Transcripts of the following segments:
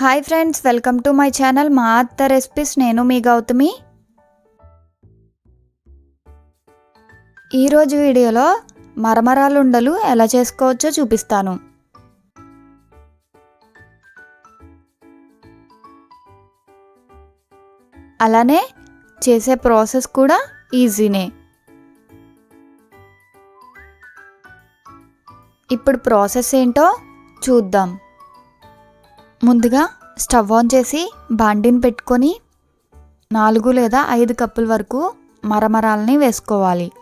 Hi friends welcome to my channel మా అత్త recipes నేను మీ గౌతమి ఈరోజు వీడియోలో మరమరాలుండలు ఎలా చేసుకోవచ్చో చూపిస్తాను. అలానే చేసే ప్రాసెస్ కూడా ఈజీనే. ఇప్పుడు ప్రాసెస్ ఏంటో చూద్దాం. ముందుగా స్టవ్ ఆన్ చేసి బాండిని పెట్టుకొని నాలుగు లేదా ఐదు కప్పుల వరకు మరమరాలని వేసుకోవాలి.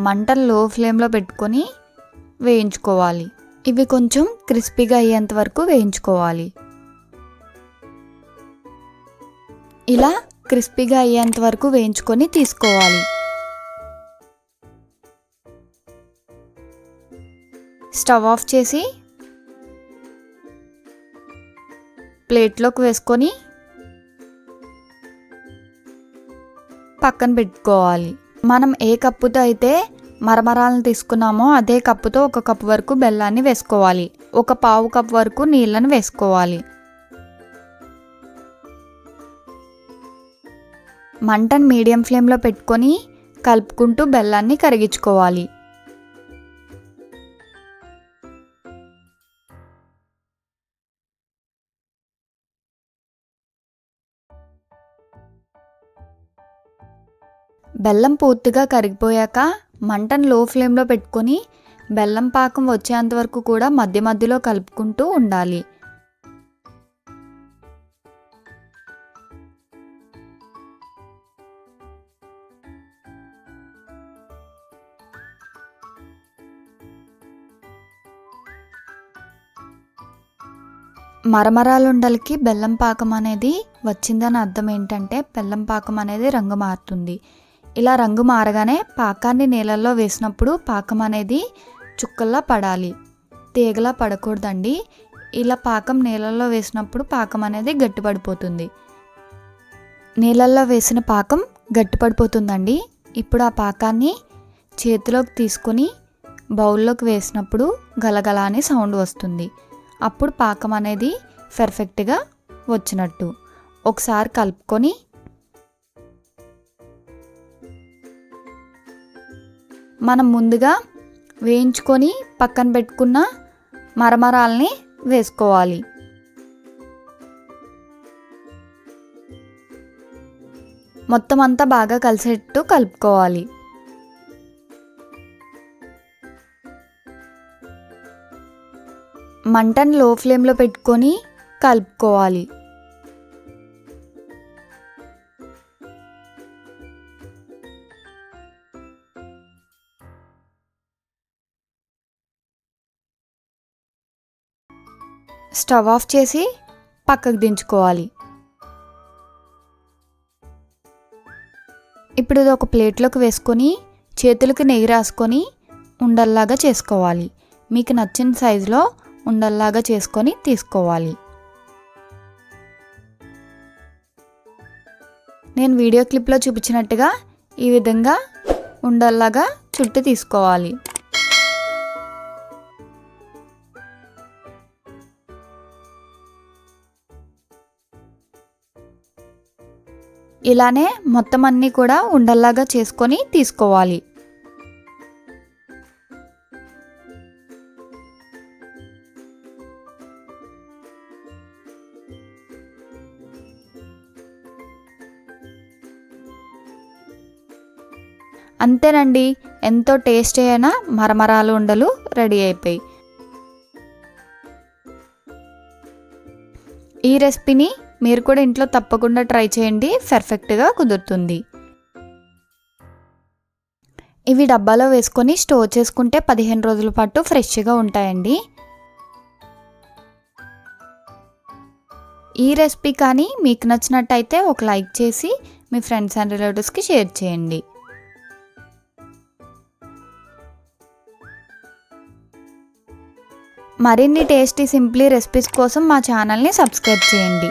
మంటను లో ఫ్లేమ్లో పెట్టుకొని వేయించుకోవాలి. ఇవి కొంచెం క్రిస్పీగా అయ్యేంత వరకు వేయించుకోవాలి. ఇలా క్రిస్పీగా అయ్యేంత వరకు వేయించుకొని తీసుకోవాలి. స్టవ్ ఆఫ్ చేసి ప్లేట్లోకి వేసుకొని పక్కన పెట్టుకోవాలి. మనం ఏ కప్పుతో అయితే మరమరాలను తీసుకున్నామో అదే కప్పుతో ఒక కప్పు వరకు బెల్లాన్ని వేసుకోవాలి. ఒక పావు కప్ వరకు నీళ్ళను వేసుకోవాలి. మంటను మీడియం ఫ్లేమ్లో పెట్టుకొని కలుపుకుంటూ బెల్లాన్ని కరిగించుకోవాలి. బెల్లం పూర్తిగా కరిగిపోయాక మంటను లో ఫ్లేమ్లో పెట్టుకొని బెల్లం పాకం వచ్చేంత వరకు కూడా మధ్య మధ్యలో కలుపుకుంటూ ఉండాలి. మరమరాలుండలకి బెల్లం పాకం అనేది వచ్చిందని అర్థం ఏంటంటే బెల్లం పాకం అనేది రంగు మారుతుంది. ఇలా రంగు మారగానే పాకాన్ని నీళ్ళల్లో వేసినప్పుడు పాకం అనేది చుక్కల్లా పడాలి. తీగలా పడకూడదండి. ఇలా పాకం నీళ్ళల్లో వేసినప్పుడు పాకం అనేది గట్టిపడిపోతుంది. నీళ్ళల్లో వేసిన పాకం గట్టిపడిపోతుందండి. ఇప్పుడు ఆ పాకాన్ని చేతిలోకి తీసుకొని బౌల్లోకి వేసినప్పుడు గలగల అని సౌండ్ వస్తుంది. అప్పుడు పాకం అనేది పర్ఫెక్ట్గా వచ్చినట్టు. ఒకసారి కలుపుకొని మనం ముందుగా వేయించుకొని పక్కన పెట్టుకున్న మరమరాల్ని వేసుకోవాలి. మొత్తం అంతా బాగా కలిసేట్టు కలుపుకోవాలి. మంటను లో ఫ్లేమ్లో పెట్టుకొని కలుపుకోవాలి. స్టవ్ ఆఫ్ చేసి పక్కకు దించుకోవాలి. ఇప్పుడు ఇది ఒక ప్లేట్లోకి వేసుకొని చేతులకి నెయ్యి రాసుకొని ఉండల్లాగా చేసుకోవాలి. మీకు నచ్చిన సైజులో ఉండల్లాగా చేసుకొని తీసుకోవాలి. నేను వీడియో క్లిప్లో చూపించినట్టుగా ఈ విధంగా ఉండల్లాగా చుట్టి తీసుకోవాలి. ఇలానే మొత్తం అన్నీ కూడా ఉండల్లాగా చేసుకొని తీసుకోవాలి. అంతేనండి ఎంతో టేస్టీ అయిన మరమరాలు ఉండలు రెడీ అయిపోయి. ఈ రెసిపీని మీరు కూడా ఇంట్లో తప్పకుండా ట్రై చేయండి. పర్ఫెక్ట్గా కుదురుతుంది. ఇవి డబ్బాలో వేసుకొని స్టోర్ చేసుకుంటే పదిహేను రోజుల పాటు ఫ్రెష్గా ఉంటాయండి. ఈ రెసిపీ కానీ మీకు నచ్చినట్టయితే ఒక లైక్ చేసి మీ ఫ్రెండ్స్ అండ్ రిలేటివ్స్కి షేర్ చేయండి. మరిన్ని టేస్టీ సింప్లీ రెసిపీస్ కోసం మా ఛానల్ని సబ్స్క్రైబ్ చేయండి.